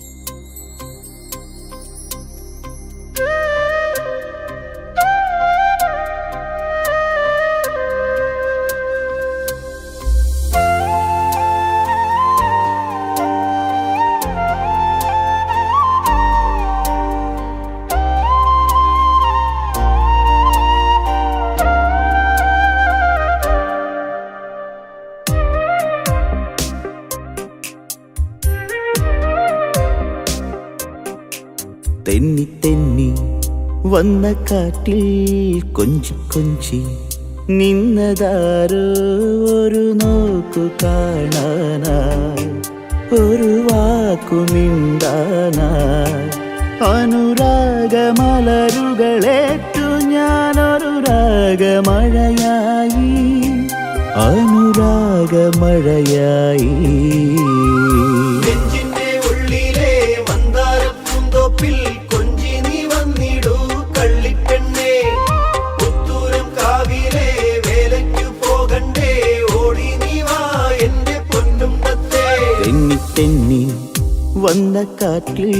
തെന്നി വന്ന കാട്ടിൽ കൊഞ്ചി കൊഞ്ചി നിന്നതാരോ ഒരു നോക്കു കാണാനായി. ഒരു വാക്കു മിണ്ടാനായി. അനുരാഗമലരുകളേറ്റു ഞാനൊരു രാഗമഴയായി. അനുരാഗമഴയായി തെന്നി തെന്നി വന്ന കാറ്റിൽ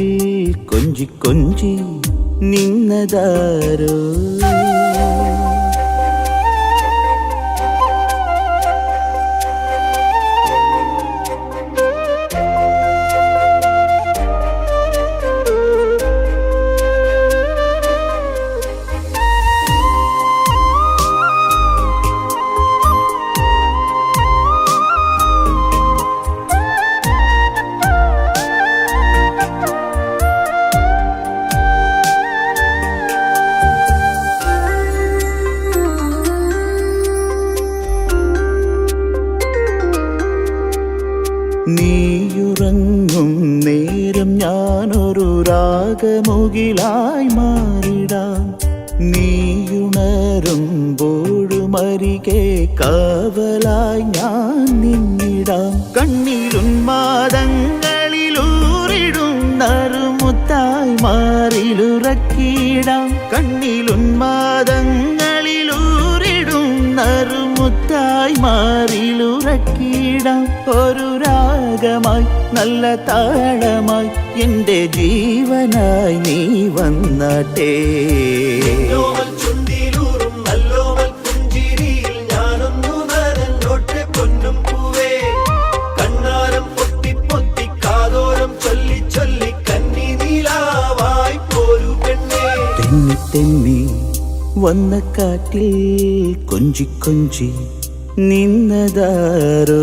കൊഞ്ചി കൊഞ്ചി നിന്നതാരോ കന്നി ജീവനായി നീ പെണ്ണേ. തെന്നി തെന്നി വന്ന കാറ്റിൽ കൊഞ്ചി കൊഞ്ചി നിന്നതാരോ?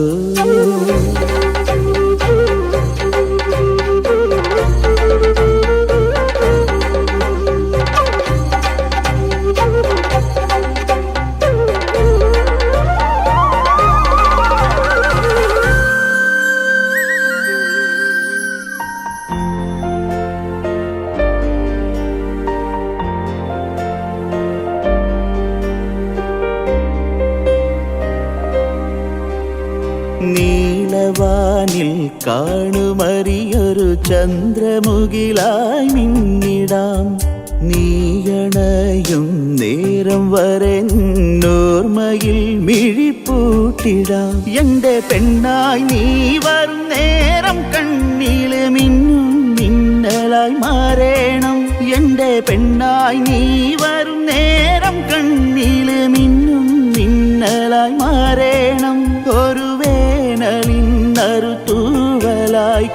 നീലവാനിൽ കാണുമറിയൊരു ചന്ദ്രമുകിലായി മിന്നിടാം. നീയണയും നേരം വരെ നോർമയിൽ മിഴിപ്പൂട്ടിടാം. എന്റെ പെണ്ണായി നീ വരും നേരം കണ്ണിൽ മിന്നും മിന്നലായി മാറേണം. എന്റെ പെണ്ണായി നീ വരും നേരം കണ്ണിൽ മിന്നും മിന്നലായി മാറേണം. ഒരു നറു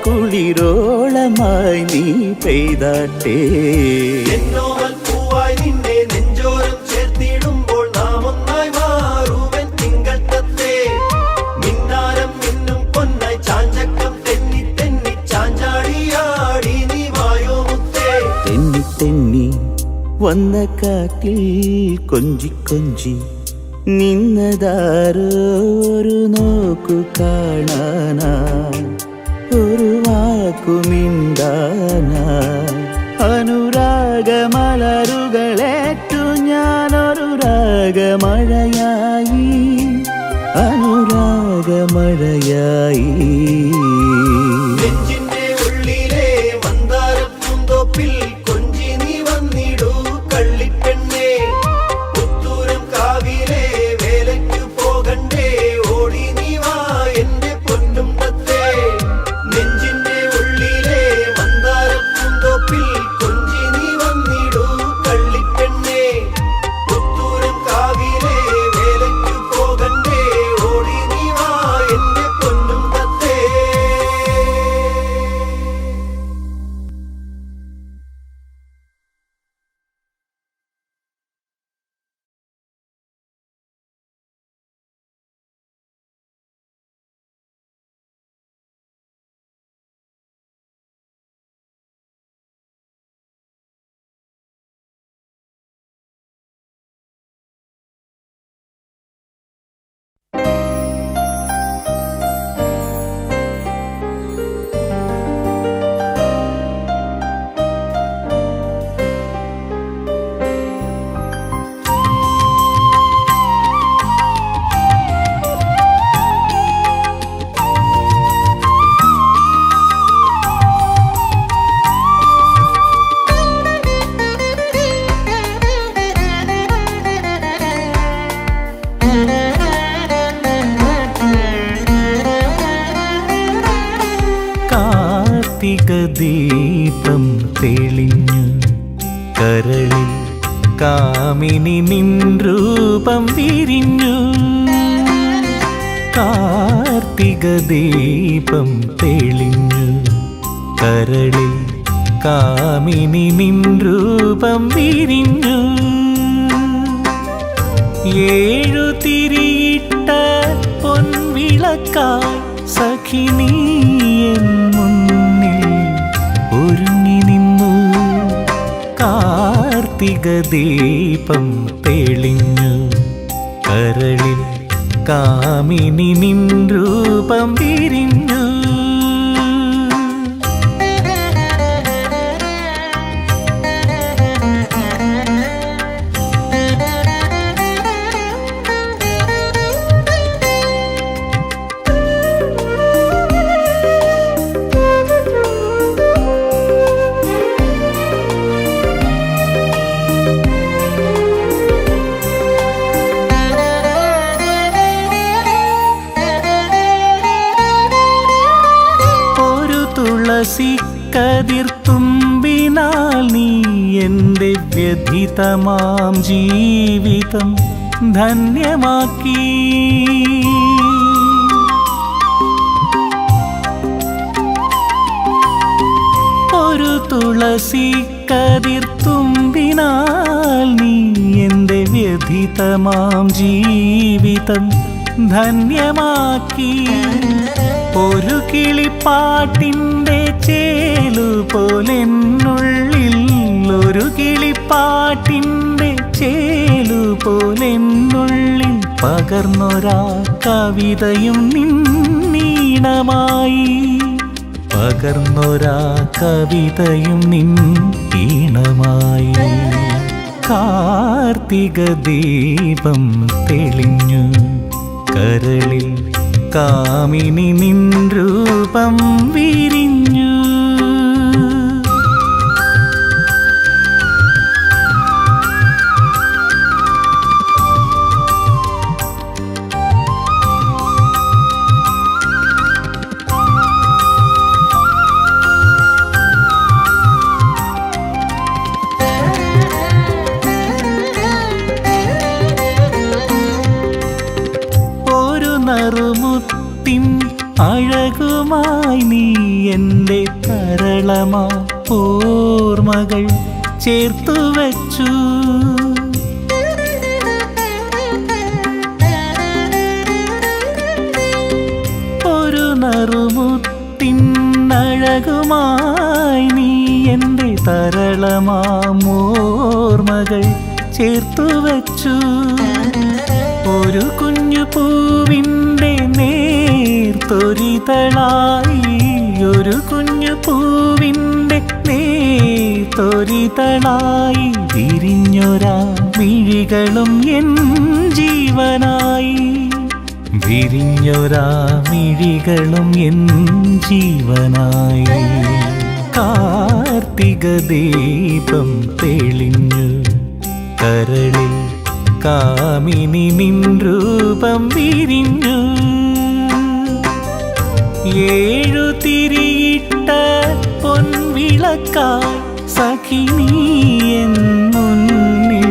കുളിരോളമായി നീ പെയ്താട്ടേ. എന്നോവൽ പൂവായി നിന്നെ നെഞ്ചോരം ചേർത്തിടുമ്പോൾ നാം ഒന്നായി മാറുവൻ തിങ്കൾ തത്തേ മിന്നാരം മിന്നും പൊന്നായി ചാഞ്ചക്കം തെന്നി തെന്നി ചാഞ്ചാടിയാടി നീ വായോ മുത്തേ. തെന്നി തെന്നി വന്ന കാറ്റിൽ കൊഞ്ചി കൊഞ്ചി നിന്നതാരോ ഒരു നോക്കു കാണാന? ഒരു വാക്കു മിണ്ടാനായി അനുരാഗമലരുകളേറ്റു ഞാനൊരു രാഗമഴയായി. അനുരാഗമഴയായി ദീപം തെളിഞ്ഞു കരളിൽ കാമിനി നിൻ രൂപം വിരിഞ്ഞു കാർത്തിക ദീപം തെളിഞ്ഞു കരളിൽ കാമിനി നിൻ രൂപം വിരിഞ്ഞു ഏഴു തിരിയിട്ട പൊൻവിളക്കായി സഖിനീ കാർത്തിക ദീപം തെളിഞ്ഞു കരളിൽ കാമിനി നിൻ രൂപം വിരിഞ്ഞു എന്റെ ജീവിതം ധന്യമാക്കി. ഒരു കിളിപ്പാട്ടിന്റെ ചേലു പോലെന്നുള്ളിൽ ഒരു കിളിപ്പാട്ടിന്റെ ചേലു പോലെന്നുള്ളിൽ പകർന്നൊരാ കവിതയും നിന്നീണമായി. പകർന്നൊരാ കവിതയും നിൻ ഈണമായി കാർത്തിക ദീപം തെളിഞ്ഞു കരളിൽ കാമിനി നിൻ രൂപം വിരിഞ്ഞു. എന്റെ കരളമാ ഓർമ്മകൾ ചേർത്തു വച്ചു. ഒരു നറുമുത്തിൻ അഴകുമായി നീ എന്റെ തരളമാ ഓർമ്മകൾ ചേർത്തു വച്ചു. ഒരു കുഞ്ഞു പൂവിന്റെ നേർത്തൊരിതളായി ഒരു കുഞ്ഞു പൂവിന്റെ നേർത്തൊരിതളായി വിരിഞ്ഞൊരാ മിഴികളും എൻ ജീവനായി. വിരിഞ്ഞൊരാ മിഴികളും എൻ ജീവനായി. കാർത്തിക ദീപം തെളിഞ്ഞു കരളിൽ കാമിനി നിൻ രൂപം വിരിഞ്ഞു ഏഴു തിരിയിട്ട പൊൻവിളക്കായി സഖിനി എൻ മുന്നിൽ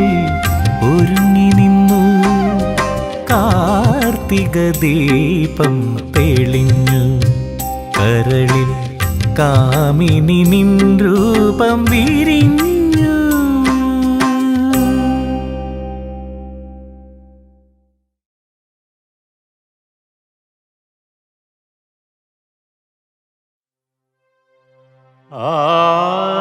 ഒരുങ്ങി നിന്നു. കാർത്തിക ദീപം തെളിഞ്ഞു. കരളിൽ കാമിനി നിൻ രൂപം വിരിഞ്ഞു. Ah.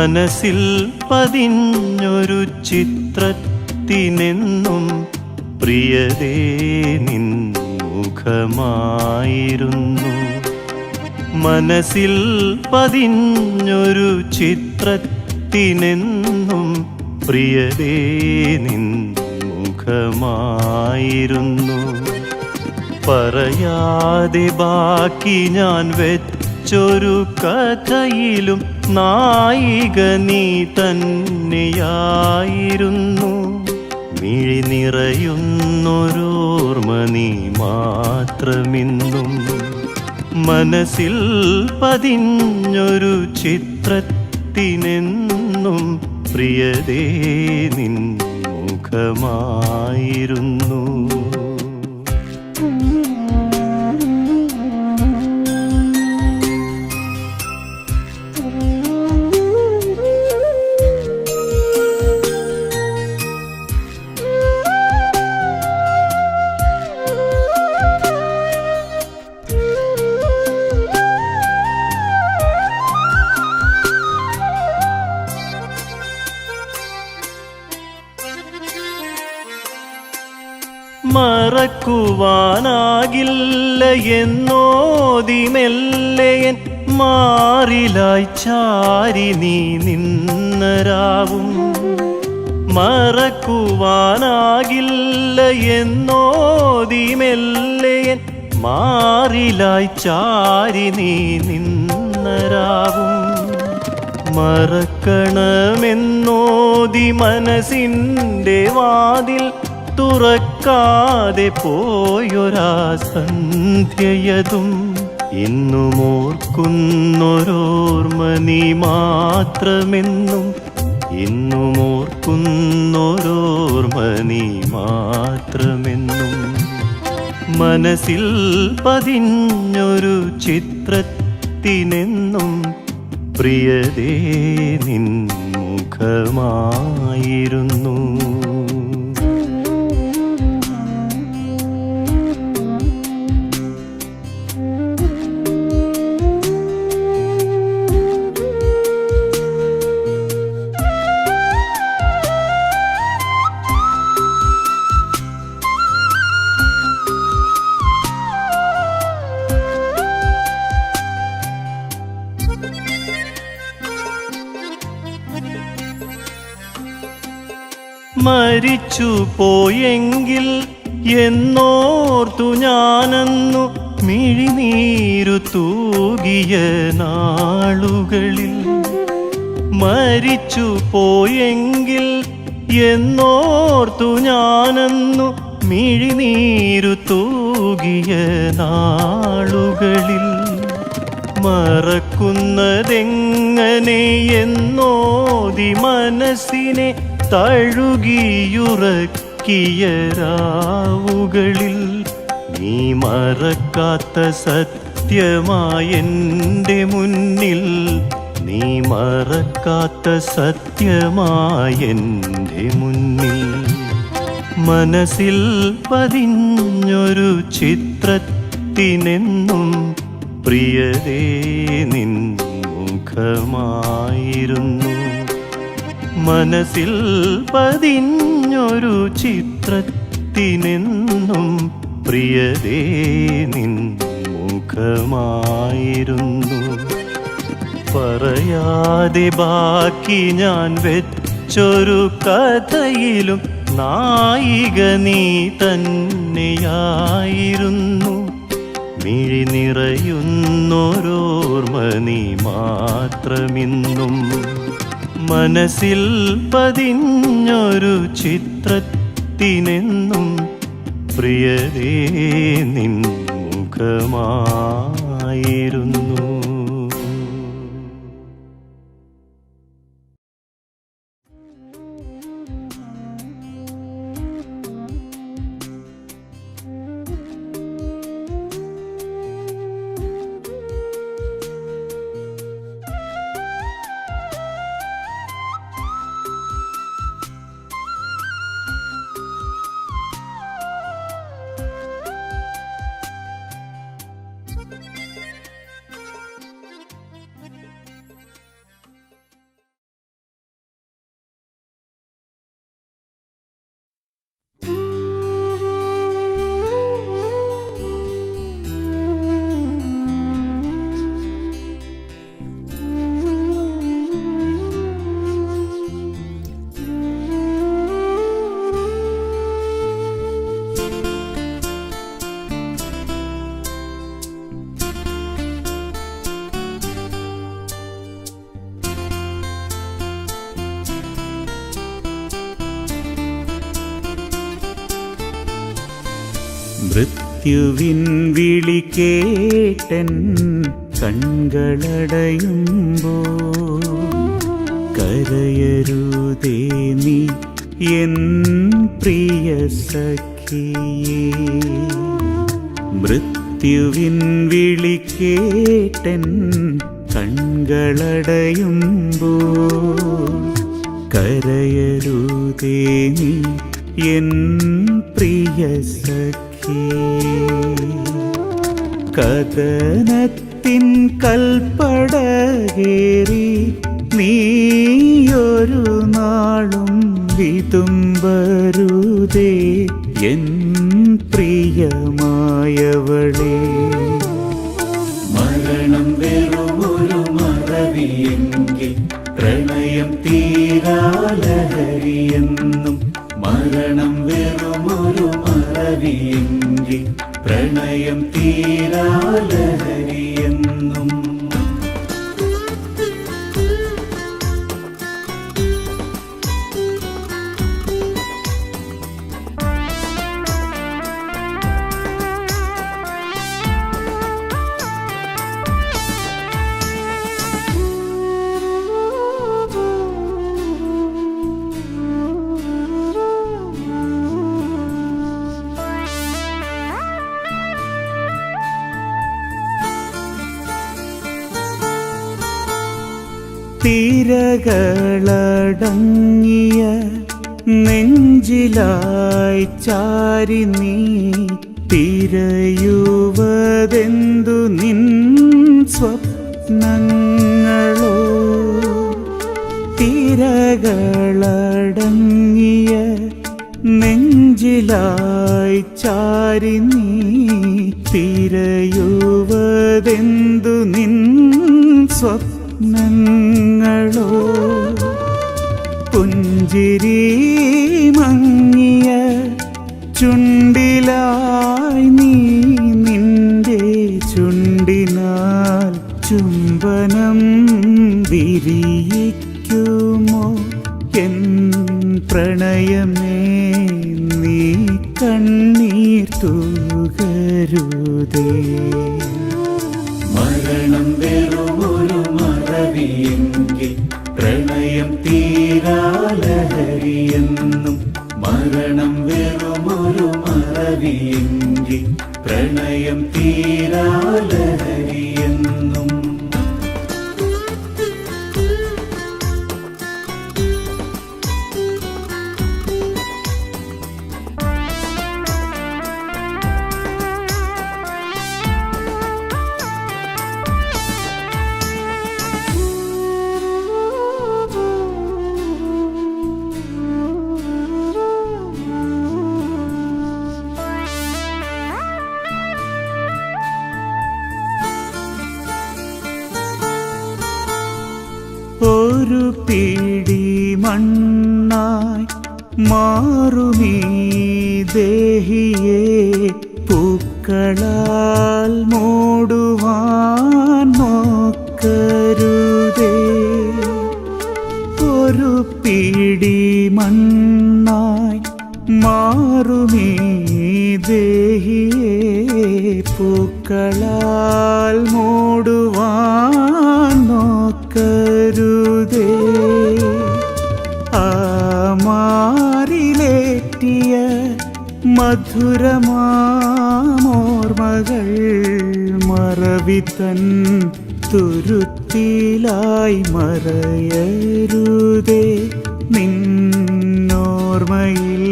മനസ്സിൽ പതിഞ്ഞൊരു ചിത്രത്തിനെന്നും പ്രിയതേ നിൻ മുഖമായിരുന്നു. മനസ്സിൽ പതിഞ്ഞൊരു ചിത്രത്തിനെന്നും പ്രിയതേ നിൻ മുഖമായിരുന്നു. പറയാതെ ബാക്കി ഞാൻ വെച്ചൊരു കഥയിലും നായിക നീ തന്നെയായിരുന്നു. മിഴി നിറയുന്നൊരോർമ്മ നീ മാത്രമിന്നും. മനസ്സിൽ പതിഞ്ഞൊരു ചിത്രത്തിനെന്നും പ്രിയതേ നിൻ മുഖമായിരുന്നു. മറക്കുവാനാകില്ല എന്നോതി മെല്ലയൻ മാറിലായി ചാരി നീ നിന്നരാവും. മറക്കുവാനാകില്ല എന്നോതി മെല്ലയൻ മാറിലായി ചാരി നീ നിന്നരാവും. മറക്കണമെന്നോതി മനസ്സിന്റെ വാതിൽ തുറക്കാതെ പോയൊരാ സന്ധ്യയതും ഇന്നുമോർക്കുന്നൊരോർമ്മ നീ മാത്രമെന്നും ഇന്നുമോർക്കുന്നൊരോർമ്മ നീ മാത്രമെന്നും മനസ്സിൽ പതിഞ്ഞൊരു ചിത്രത്തിനെന്നും പ്രിയതേ നിൻ മുഖമായിരുന്നു. മരിച്ചു പോയെങ്കിൽ എന്നോർത്തു ഞാനന്നു മിഴിനീരു തൂകിയ നാളുകളിൽ. മരിച്ചു പോയെങ്കിൽ എന്നോർത്തു ഞാനന്നു മിഴിനീരു തൂകിയ നാളുകളിൽ. മറക്കുന്നതെങ്ങനെ എന്നോതി മനസ്സിനെ തഴുകിയുറക്കിയ രാവുകളിൽ നീ മറക്കാത്ത സത്യമായെന്റെ മുന്നിൽ നീ മറക്കാത്ത സത്യമായെന്റെ മുന്നിൽ. മനസ്സിൽ പതിഞ്ഞൊരു ചിത്രത്തിനെന്നും പ്രിയതേ നിൻ മുഖമായിരുന്നു. മനസ്സിൽ പതിഞ്ഞൊരു ചിത്രത്തിനെന്നും പ്രിയതേ നിൻ മുഖമായിരുന്നു. പറയാതെ ബാക്കി ഞാൻ വെച്ചൊരു കഥയിലും നായിക നീ തന്നെയായിരുന്നു. മിഴി നിറയുന്നൊരോർമ്മ നീ മാത്രമിന്നും. മനസ്സിൽ പതിഞ്ഞൊരു ചിത്രത്തിനെന്നും പ്രിയതേ നിൻ മുഖമായിരുന്നു. മൃത്യുവിൻ വിളി കേട്ടൻ കൺകളടയുമ്പോ കരയരുതേ നീ എൻ പ്രിയ സഖിയേ. മൃത്യുവിൻ വിളി കേട്ടൻ കൺകളടയുമ്പോ കരയരുതേ നീ എൻ പ്രിയ സഖിയേ കഥനത്തിൻ കൽപ്പടകേറി നീയൊരു നാളും വിതുമ്പരുതേ എൻ പ്രിയമായവളെ. മരണം വെറുമൊരു മറവിയെങ്കിൽ പ്രണയം തീരാലഹരിയെന്നും മരണം വെറുമൊരു മറവിയെങ്കിൽ പ്രണയം തീരാലഹരിയെന്നും തിരകളടങ്ങിയ നെഞ്ചിലായി ചാരി നീ തിരയുവതെന്തു നിൻ സ്വപ്നങ്ങളോ? തിരകളടങ്ങിയ നെഞ്ചിലായി ചാരി നീ തിരയുവതെന്തു സ്വപ്നങ്ങളോ പുഞ്ചിരി മങ്ങിയ ചുണ്ടിലായി മാറിലേറ്റിയ മധുരമാമോർമകൾ മറവിത്തൻ തുരുത്തിലായി മറയരുതേ. നിന്നോർമ്മയിൽ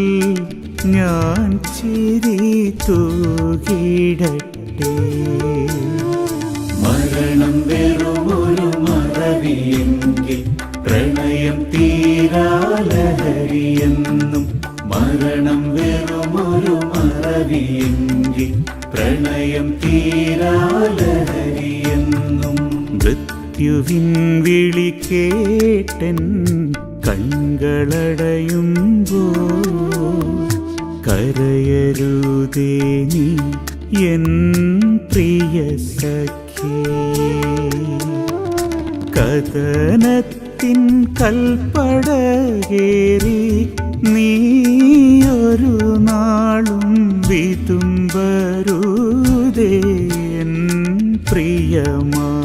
ഞാൻ ചിരി തൂകിടട്ടെ മരണം വെറുമൊരു മറവിയെങ്കിൽ പ്രണയം തീരാലഹരിയെന്നും മൃത്യുവിൻ വിളി കേട്ടൻ കൺകളടയുമ്പോ കരയരുതേ നീ എൻ പ്രിയ കഥനത്തിൻ കൽപ്പടകേറി നീ ഒരു നാളും വിതുമ്പരുതേ എൻ പ്രിയമായവളെ.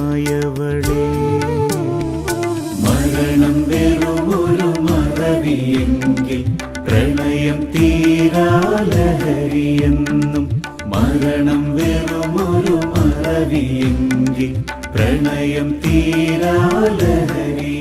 മരണം വെറുമൊരു മറവിയെങ്കിൽ പ്രണയം തീരാലഹരിയെന്നും മരണം വെറുമൊരു മറവിയെങ്കിൽ പ്രണയം തീരാലഹരിയെന്നും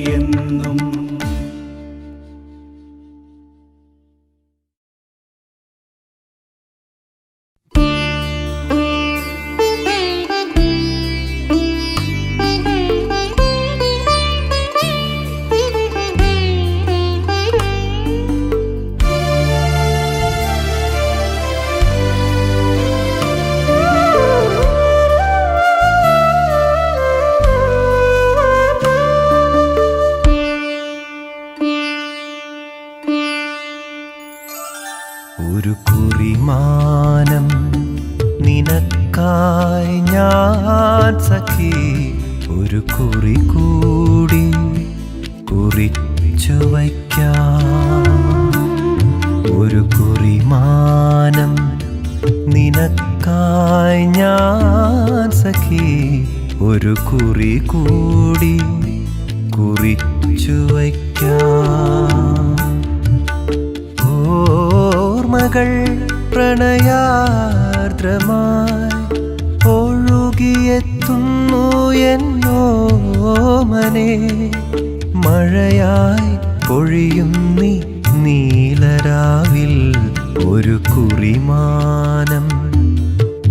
എന്നോമനെ മഴയായി പൊഴിയും നീ നീലരാവിൽ ഒരു കുറിമാനം.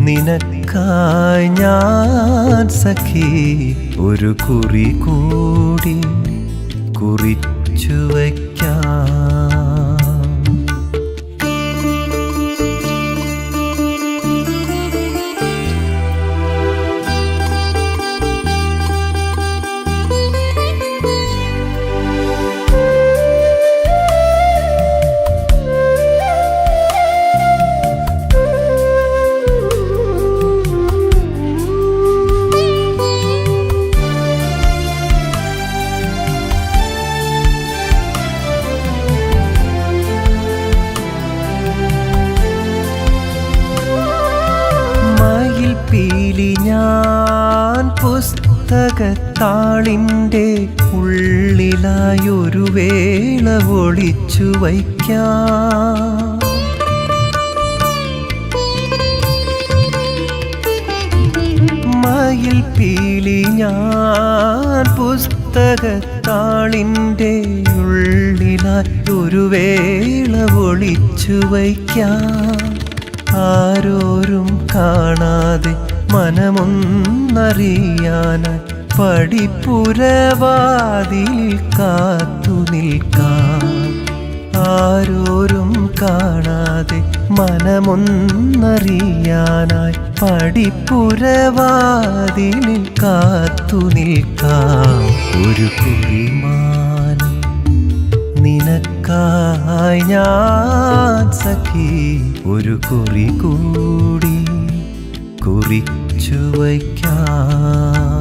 നിനക്കായി ഞാൻ സഖി ഒരു കുറി കൂടി കുറിച്ചു വയ്ക്കാം. പീലി ഞാൻ പുസ്തകത്താളിന്റെ ഉള്ളിലായൊരു വേള ഒളിച്ചു വയ്ക്കാം. മയിൽ പീലി ഞാൻ പുസ്തകത്താളിന്റെ ഉള്ളിലായി ഒരു വേള ഒളിച്ചു വയ്ക്കാം. ആരോരും കാണാതെ മനമൊന്നറിയാനായി പടിപ്പുരവാതിൽ കാത്തു നിൽക്കാം. ആരോരും കാണാതെ മനമൊന്നറിയാനായി പടിപ്പുരവാതിൽ കാത്തു നിൽക്കാം. ഒരു കുറിമാനം ഒരു കുറി കൂടി കുറിച്ചു വയ്ക്കാം.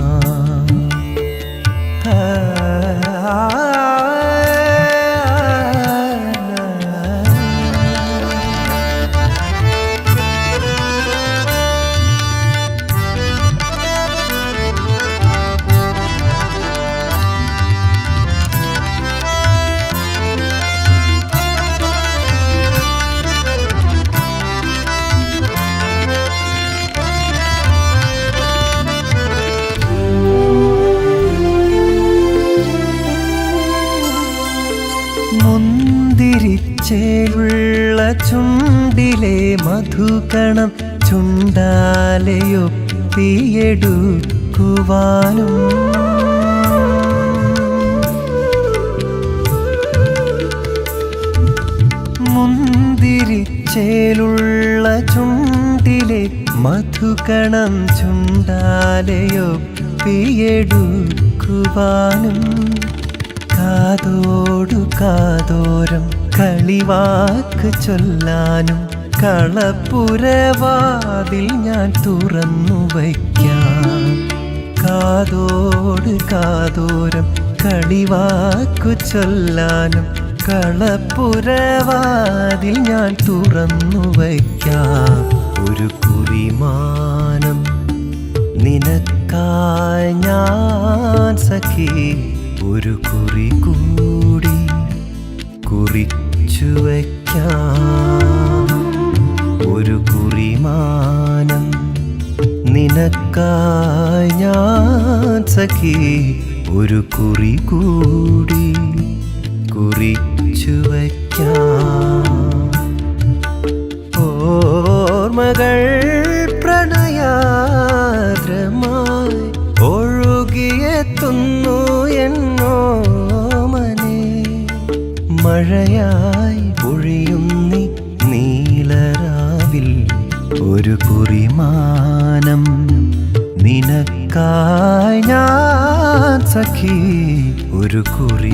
ചുണ്ടാലയൊപ്പിയെടുക്കുവാനും മുന്തിരിച്ചേലുള്ള ചുണ്ടിലെ മധുകണം ചുണ്ടാലയൊപ്പിയെടുക്കുവാനും കാതോടു കാതോരം കളിവാക്ക് ചൊല്ലാനും കളപ്പുരവാതിൽ ഞാൻ തുറന്നു വയ്ക്കാം. കാതോട് കാതോരം കളിവാക്കു ചൊല്ലാനും കളപ്പുരവാതിൽ ഞാൻ തുറന്നു വയ്ക്കാം. ഒരു കുറിമാനം നിനക്കായി ഞാൻ സഖി. ഒരു കുറി കൂടി കുറിച്ചു വയ്ക്കാം. കുറിമാനം നിനക്കായി ഞാൻ ഒരു കുറി കൂടി കുറിച്ചു വയ്ക്കാം. ഓർമ്മകൾ നിനക്കായി ഞാൻ സഖി ഒരു കുറി